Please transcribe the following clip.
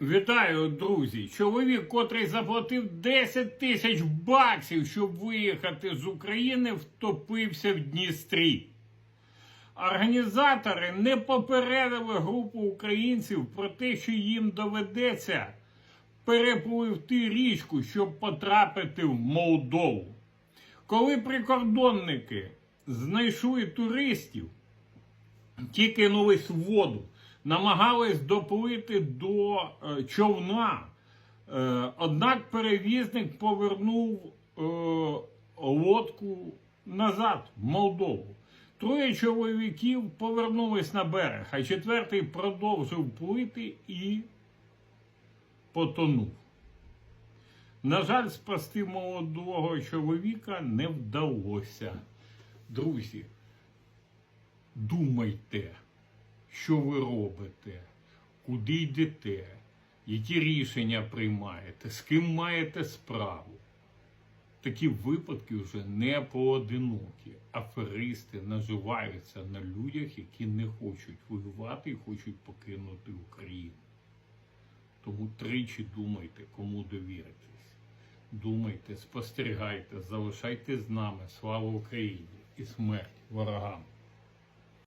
Вітаю, друзі! Чоловік, котрий заплатив 10 тисяч баксів, щоб виїхати з України, втопився в Дністрі. Організатори не попередили групу українців про те, що їм доведеться перепливти річку, щоб потрапити в Молдову. Коли прикордонники знайшли туристів, ті кинулись в воду, намагались доплити до е, човна. Е, однак перевізник повернув е, лодку назад в Молдову. Троє чоловіків повернулись на берег, а четвертий продовжив плити і потонув. На жаль, спасти молодого чоловіка не вдалося. Друзі, думайте, що ви робите, куди йдете, які рішення приймаєте, з ким маєте справу. Такі випадки вже не поодинокі. Аферисти наживаються на людях, які не хочуть воювати і хочуть покинути Україну. Тому тричі думайте, кому довіритись. Думайте, спостерігайте, залишайтесь з нами. Слава Україні і смерть ворогам!